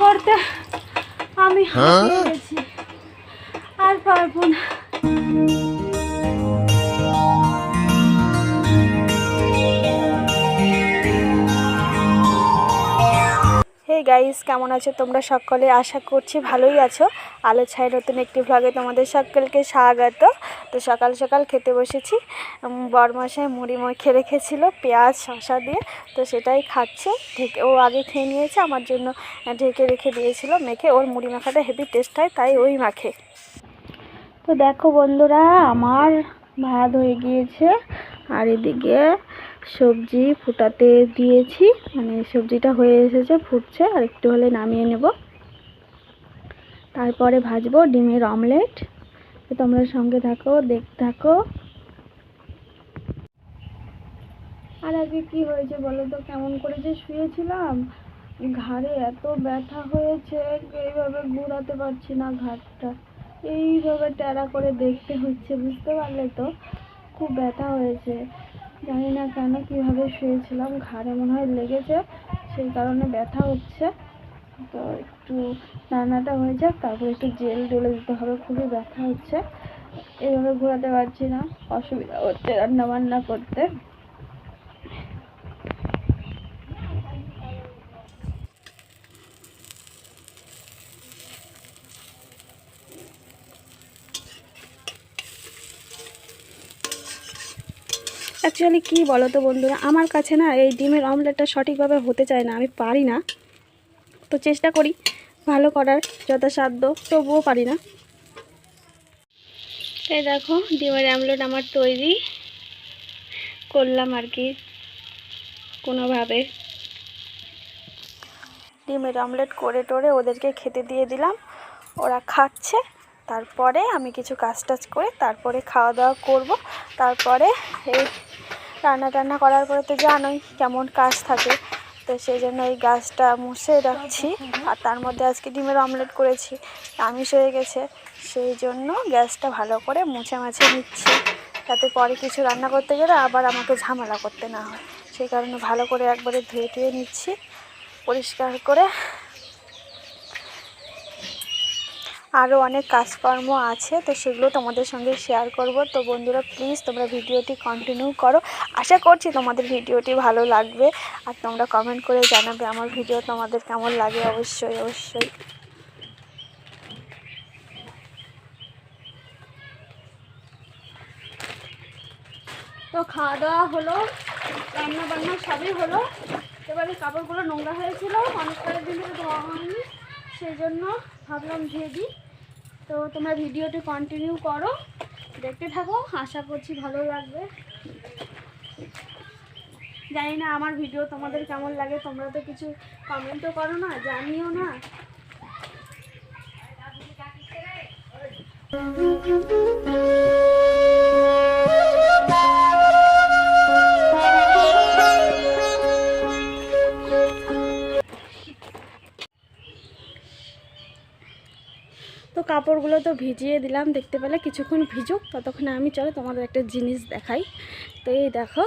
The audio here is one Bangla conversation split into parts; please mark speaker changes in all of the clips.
Speaker 1: করতে আমি গেছি আর পারব না। গাইস কেমন আছো তোমরা সকলে? আশা করছি ভালোই আছো। আলো ছাই নতুন একটি ভ্লগে তোমাদের সকলকে স্বাগত। তো সকাল সকাল খেতে বসেছি। বরমাসায় মুড়ি মেখে রেখেছিল পেঁয়াজ শশা দিয়ে, তো সেটাই খাচ্ছে। ঢেকে ও আগে খেয়ে নিয়েছে, আমার জন্য ঢেকে রেখে দিয়েছিল, মেখে। ওর মুড়ি মাখাটা হেভি টেস্ট হয়, তাই ওই মাখে। তো দেখো বন্ধুরা, আমার ভাত হয়ে গিয়েছে। আর এদিকে সবজি ফুটাতে দিয়েছি। মানে সবজিটা হয়ে এসেছে, ফুটছে। আর একটু হলে নামিয়ে নেব। তারপরে ভাজবো ডিমের অমলেট। তো তোমরা সঙ্গে থাকো দেখতে থাকো। আর আগে কি হয়েছে বলো তো? কেমন করে যে শুয়েছিলাম? ঘাড়ে এত ব্যথা হয়েছে এইভাবে ঘুরাতে পারছি না ঘাটটা এইভাবে টেরা করে দেখতে হচ্ছে, বুঝতে পারলে তো? খুব ব্যথা হয়েছে। জানি না কেন, কীভাবে শুয়েছিলাম, ঘাড়ে মনে হয় লেগেছে, সেই কারণে ব্যথা হচ্ছে। তো একটু রান্নাটা হয়ে যাক, তারপর একটু জেল ডলে দিতে হবে, খুবই ব্যথা হচ্ছে। এইভাবে ঘোরাতে পারছি না, অসুবিধা হচ্ছে রান্না বান্না করতে। অ্যাকচুয়ালি কী বলো তো বন্ধুরা? আমার কাছে না এই ডিমের অমলেটটা সঠিকভাবে হতে চায় না, আমি পারি না। তো চেষ্টা করি ভালো করার, যথাসাধ্য, তবুও পারি না। এই দেখো, ডিমের অমলেট আমার তৈরি করলাম আর কি, কোনোভাবে। ডিমের অমলেট করে টোরে ওদেরকে খেতে দিয়ে দিলাম, ওরা খাচ্ছে। তারপরে আমি কিছু কাজ টাজ করে তারপরে খাওয়া দাওয়া করব। তারপরে এই রান্না টান্না করার পরে তো জানোই কেমন কাজ থাকে। তো সেই জন্য এই গাছটা মুছে রাখছি। আর তার মধ্যে আজকে ডিমের অমলেট করেছি। আমিষ হয়ে গেছে। সেই জন্য গ্যাসটা ভালো করে মুছে মাছে নিচ্ছি। যাতে পরে কিছু রান্না করতে গেলে আবার আমাকে ঝামেলা করতে না হয়। সেই কারণে ভালো করে একবারে ধুয়ে টুয়ে নিচ্ছি। পরিষ্কার করে আরও অনেক কাজকর্ম আছে, তো সেগুলো তোমাদের সঙ্গে শেয়ার করব। তো বন্ধুরা প্লিজ তোমরা ভিডিওটি কন্টিনিউ করো। আশা করছি তোমাদের ভিডিওটি ভালো লাগবে। আর তোমরা কমেন্ট করে জানাবে আমার ভিডিও তোমাদের কেমন লাগে। অবশ্যই অবশ্যই। তো খাওয়া দাওয়া হলো রান্না বান্না সবই হলো। এবারে কাপড়গুলো নোংরা হয়েছিল অনেক কয়েকদিন ধরে ধোয়া হয়নি, সেই জন্য ভাবলাম ধুয়ে দিই। তো তোমরা ভিডিওটি কন্টিনিউ করো। দেখতে থাকো, আশা করছি ভালো লাগবে। জানি না আমার ভিডিও তোমাদের কেমন লাগে, তোমরা তো কিছু কমেন্টও করো না, জানিও না। তো কাপড়গুলো তো ভিজিয়ে দিলাম, দেখতে পেলে কিছুক্ষণ ভিজুক, ততক্ষণে আমি চলো তোমাদের একটা জিনিস দেখাই। তো এই দেখো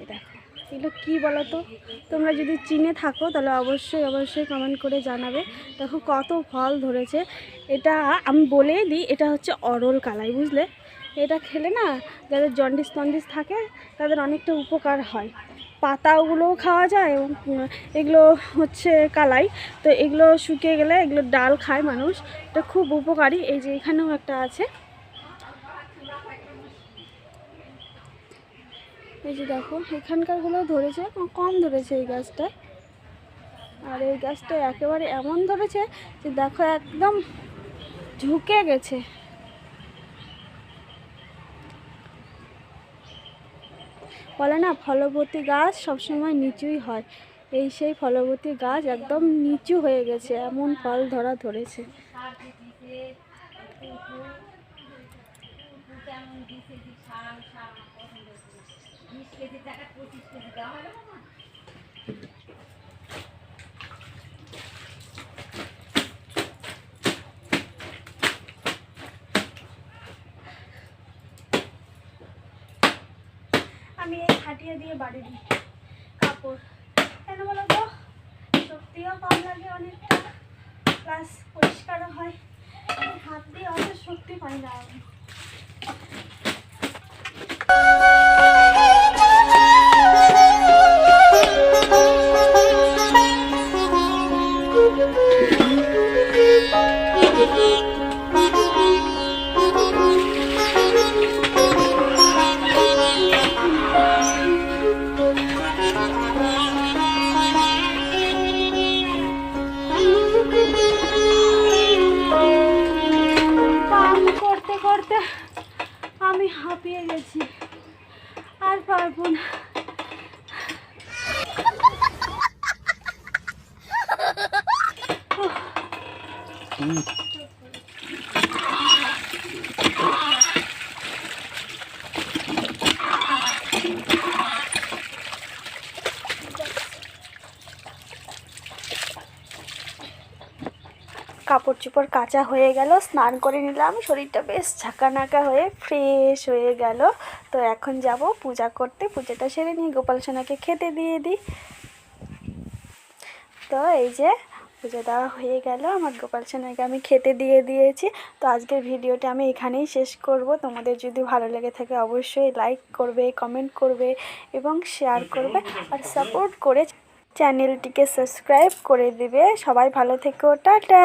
Speaker 1: এই দেখো, এগুলো কী বলো তো তোমরা যদি চিনে থাকো, তাহলে অবশ্যই অবশ্যই কমেন্ট করে জানাবে। দেখো কত ফল ধরেছে। এটা আমি বলেই দিই, এটা হচ্ছে অরল কালাই, বুঝলে? এটা খেলে না, যাদের জন্ডিস টন্ডিস থাকে, তাদের অনেকটা উপকার হয়। পাতাগুলোও খাওয়া যায় এবং এগুলো হচ্ছে কালাই। তো এগুলো শুকিয়ে গেলে এগুলো ডাল খায় মানুষ। এটা খুব উপকারী। এই যে এখানেও একটা আছে। এই যে দেখো, এখানকারগুলো ধরেছে কম ধরেছে এই গাছটা আর এই গাছটা একেবারে এমন ধরেছে যে দেখো একদম ঝুঁকে গেছে। বলে না, ফলবতী গাছ সবসময় নিচুই হয়। এই সেই ফলবতী গাছ একদম নিচু হয়ে গেছে, এমন ফল ধরা ধরেছে। হাটিয়ে দিয়ে বাড়ি দিই কাপড়। কেন বলো তো? শক্তিও কম লাগে অনেকটা। প্লাস পরিষ্কারও হয়। হাত দিয়ে অত শক্তি পাই না আমি। করতে আমি হাঁপিয়ে গেছি। আর পারব না। কাপড় চোপড় কাচা হয়ে গেল, স্নান করে নিলাম, শরীরটা বেশ ঝাঁকানাকা হয়ে ফ্রেশ হয়ে গেল। তো এখন যাব পূজা করতে, পূজাটা সেরে নিয়ে গোপাল সোনাকে খেতে দিয়ে দিই। তো এই যে পুজো দেওয়া হয়ে গেল, আমার গোপাল সোনাকে আমি খেতে দিয়ে দিয়েছি। তো আজকের ভিডিওটা আমি এখানেই শেষ করব। তোমাদের যদি ভালো লেগে থাকে অবশ্যই লাইক করবে কমেন্ট করবে এবং শেয়ার করবে আর সাপোর্ট করে চ্যানেলটিকে সাবস্ক্রাইব করে দিবে। সবাই ভালো থেকো, টাটা!